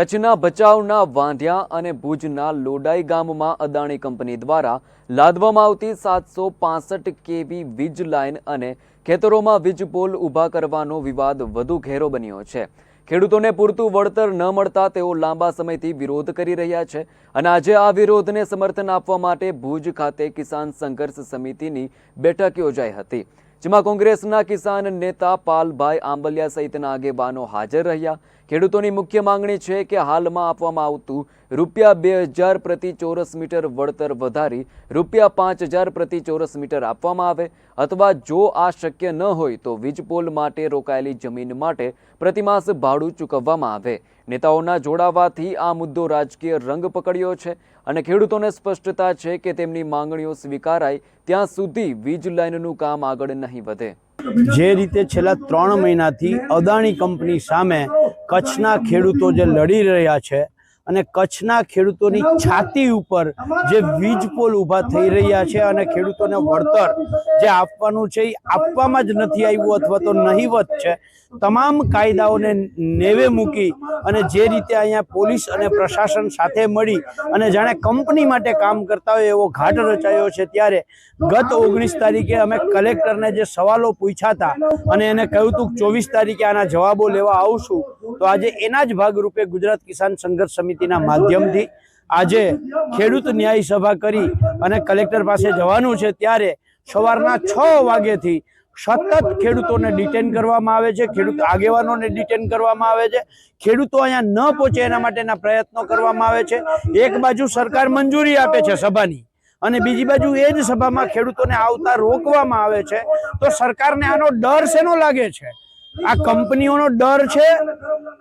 કચ્છના ભચાઉના વાંધ્યા અને ભુજના લોડાઈ ગામમાં અદાણી કંપની દ્વારા લાદવામાં આવતી સાતસો પાસઠ કેવી વીજ લાઇન અને ખેતરોમાં વીજ પોલ ઊભા કરવાનો વિવાદ વધુ ઘેરો બન્યો છે. ખેડૂતોને પૂરતું વળતર ન મળતા તેઓ લાંબા સમયથી વિરોધ કરી રહ્યા છે અને આજે આ વિરોધને સમર્થન આપવા માટે ભુજ ખાતે કિસાન સંઘર્ષ સમિતિની બેઠક યોજાઈ હતી. જેમાં કોંગ્રેસના કિસાન નેતા પાલભાઈ આંબલિયા સહિતના આગેવાનો હાજર રહ્યા. ખેડૂતોની મુખ્ય માંગણી છે કે હાલમાં આપવામાં આવતું રૂપિયા બે હજાર પ્રતિ ચોરસ મીટર વળતર વધારી રૂપિયા પાંચ હજાર પ્રતિ ચોરસ મીટર આપવામાં આવે અથવા જો આ શક્ય ન હોય તો વીજપોલ માટે રોકાયેલી જમીન માટે પ્રતિમાસ ભાડું ચૂકવવામાં આવે. નેતાઓના જોડાવાથી આ મુદ્દો રાજકીય રંગ પકડ્યો છે અને ખેડૂતોને સ્પષ્ટતા છે કે તેમની માંગણીઓ સ્વીકારાય ત્યાં સુધી વીજ લાઇનનું કામ આગળ નહીં વધે. જે રીતે છેલ્લા ત્રણ મહિનાથી અદાણી કંપની સામે કચ્છના ખેડૂતો જે લડી રહ્યા છે અને કચ્છના ખેડૂતોની છાતી ઉપર જે વીજ પોલ ઊભા થઈ રહ્યા છે અને ખેડૂતોને વળતર જે આપવાનું છે એ આપવામાં જ નથી આવ્યું અથવા તો નહીવત છે. તમામ કાયદાઓને નેવે મૂકી અને જે રીતે અહીંયા પોલીસ અને પ્રશાસન સાથે મળી અને જાણે કંપની માટે કામ કરતા હોય એવો ઘાટ રચાયો છે ત્યારે ગત ઓગણીસ તારીખે અમે કલેક્ટરને જે સવાલો પૂછ્યા હતા અને એને કહ્યું હતું ચોવીસ તારીખે આના જવાબો લેવા આવશું, તો આજે એના જ ભાગરૂપે ગુજરાત કિસાન સંઘર્ષ સમિતિના માધ્યમથી આજે ખેડૂત ન્યાય સભા કરી અને કલેક્ટર પાસે જવાનું છે ત્યારે સવારના છ વાગ્યેથી સતત ખેડૂતોને ડિટેન કરવામાં આવે છે ખેડૂત આગેવાનોને ડિટેન કરવામાં આવે છે. ખેડૂતો અહીંયા ન પહોંચે એના માટેના પ્રયત્નો કરવામાં આવે છે. એક બાજુ સરકાર મંજૂરી આપે છે સભાની અને બીજી બાજુ એ જ સભામાં ખેડૂતોને આવતા રોકવામાં આવે છે. તો સરકારને આનો ડર શેનો લાગે છે? આ કંપનીઓનો ડર છે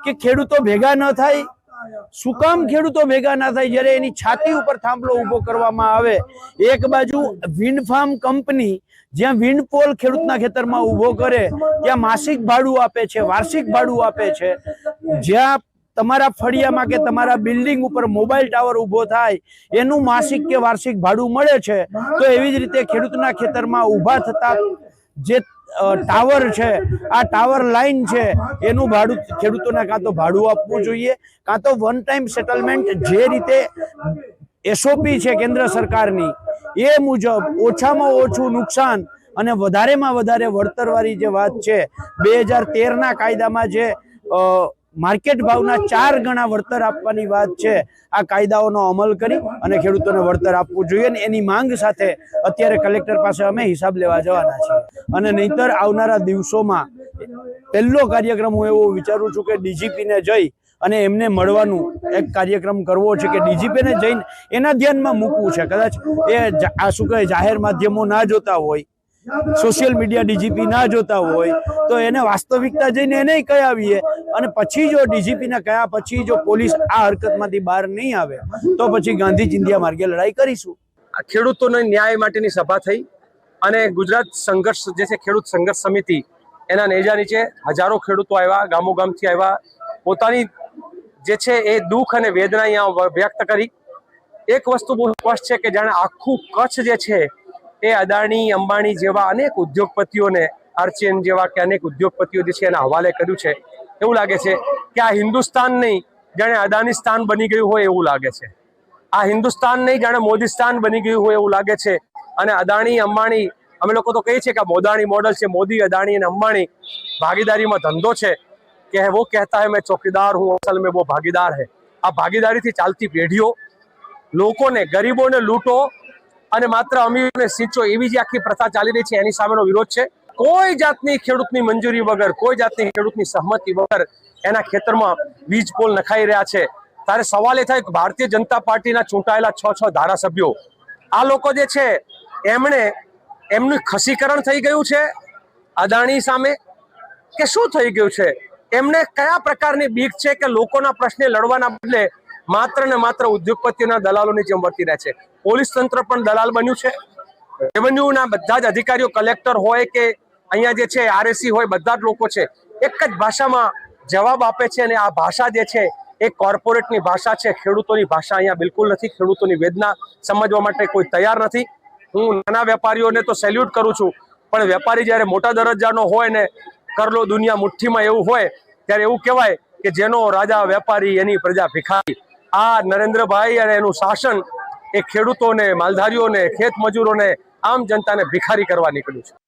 કે ખેડૂતો ભેગા ન થાય? શું કામ ખેડૂતો ભેગા ના થાય જ્યારે એની છાતી ઉપર થાંભલો ઊભો કરવામાં આવે? એક બાજુ વિન્ડ ફાર્મ કંપની જ્યાં વિન્ડ પોલ ખેડૂતના ખેતરમાં ઊભો કરે ત્યાં માસિક ભાડું આપે છે વાર્ષિક ભાડું આપે છે. જ્યાં તમારા ફળિયામાં કે તમારા બિલ્ડિંગ ઉપર મોબાઈલ ટાવર ઊભો થાય એનું માસિક કે વાર્ષિક ભાડું મળે છે તો એવી જ રીતે ખેડૂતના ખેતરમાં ઊભા થતા જે ટાવર છે આ ટાવર લાઈન છે એનું ભાડું ખેડૂતોને કાં તો ભાડું આપવું જોઈએ કાં તો વન ટાઈમ સેટલમેન્ટ જે રીતે એસઓપી છે કેન્દ્ર સરકારની એ મુજબ ઓછામાં ઓછું નુકસાન અને વધારેમાં વધારે વળતરવાળી જે વાત છે, બે હજાર તેરના કાયદામાં જે માર્કેટ ભાવના ચાર ગણા વળતર આપવાની વાત છે, આ કાયદાઓનો અમલ કરી અને ખેડૂતોને વળતર આપવું જોઈએ ને એની માંગ સાથે અત્યારે કલેક્ટર પાસે અમે હિસાબ લેવા જવાના છીએ. અને નહીતર આવનારા દિવસોમાં પહેલો કાર્યક્રમ હું એવો વિચારું છું કે ડીજીપીને જઈ અને એમને મળવાનું એક કાર્યક્રમ કરવો છે કે ડીજીપીને જઈને એના ધ્યાનમાં મૂકવું છે. કદાચ એ આ શું કહે, જાહેર માધ્યમો ના જોતા હોય, સોશિયલ મીડિયા ડીજીપી ના જોતા હોય, તો એને વાસ્તવિકતા જઈને એને કહી આવીએ અને પછી જો ડીજીપીને કયા, પછી જો પોલીસ આ હરકતમાંથી બહાર નહીં આવે, તો પછી ગાંધી ચિંધિયા માર્ગે લડાઈ કરીશું. ખેડૂતોના ન્યાય માટેની સભા થઈ અને ગુજરાત સંઘર્ષ જે છે ખેડૂત સંઘર્ષ સમિતિ એના નેજા નીચે હજારો ખેડૂતો આવ્યા ગામો ગામથી આવ્યા. પોતાની જે છે એ દુઃખ અને વેદના અહીંયા વ્યક્ત કરી. એક વસ્તુ બહુ સ્પષ્ટ છે કે જાણે આખું કચ્છ જે છે એ અદાણી, અંબાણી જેવા અનેક ઉદ્યોગપતિઓને આરચીએન જેવા કે અનેક ઉદ્યોગપતિઓ જે છે એના હવાલે કર્યું છે. એવું લાગે છે કે આ હિન્દુસ્તાન નહીં, જાણે અદાનિસ્તાન બની ગયું હોય એવું લાગે છે. આ હિન્દુસ્તાન નહીં, જાણે મોદીસ્તાન બની ગયું હોય એવું લાગે છે. અને અદાણી, અંબાણી, અમે લોકો તો કહીએ છીએ કે મોદાણી મોડલ છે. મોદી, અદાણી અને અંબાણી ભાગીદારીમાં ધંધો છે. કે वो कहता है मैं चौकीदार हूँ असल में वो भागीदार है આ ભાગીદારીથી ચાલતી પેઢીઓ લોકોને ગરીબોને લૂંટો અને માત્ર અમીરોને સિંચો એવી જે આખી પ્રથા ચાલી રહી છે એની સામેનો વિરોધ છે કોઈ જાતની ખેડૂતની મંજૂરી વગર કોઈ જાતની ખેડૂતની સહમતિ વગર એના ખેતરમાં વીજ પોલ નખાઈ રહ્યા છે ત્યારે સવાલ એ થાય કે ભારતીય જનતા પાર્ટીના ચૂંટાયેલા છ છ ધારાસભ્યો આ લોકો જે છે એમણે એમનું ખસીકરણ થઈ ગયું છે અદાણી સામે કે શું થઈ ગયું છે એમને કયા પ્રકારની બીક છે કે લોકોના પ્રશ્ને લડવાના બદલે માત્ર ને માત્ર ઉદ્યોગપતિઓના દલાલોની જેમ વર્તી રહ્યા છે? પોલીસ તંત્ર પણ દલાલ બન્યું છે? રેવન્યુના બધા જ અધિકારીઓ કલેક્ટર હોય કે અહીંયા જે છે આરએસી હોય, બધા જ લોકો છે, એક જ ભાષામાં જવાબ આપે છે અને આ ભાષા જે છે એ કોર્પોરેટની ભાષા છે. ખેડૂતોની ભાષા અહીંયા બિલકુલ નથી. ખેડૂતોની વેદના સમજવા માટે કોઈ તૈયાર નથી. હું નાના વેપારીઓને તો સેલ્યુટ કરું છું, પણ વેપારી જ્યારે મોટા દરજ્જાનો હોય ને કરલો દુનિયા મુઠ્ઠીમાં એવું હોય, ત્યારે એવું કહેવાય કે જેનો રાજા વેપારી એની પ્રજા ભિખારી. આ નરેન્દ્રભાઈ અને એનું શાસન એ ખેડૂતોને, માલધારીઓને ખેત મજૂરોને આમ જનતાને ભિખારી કરવા નીકળ્યું છે.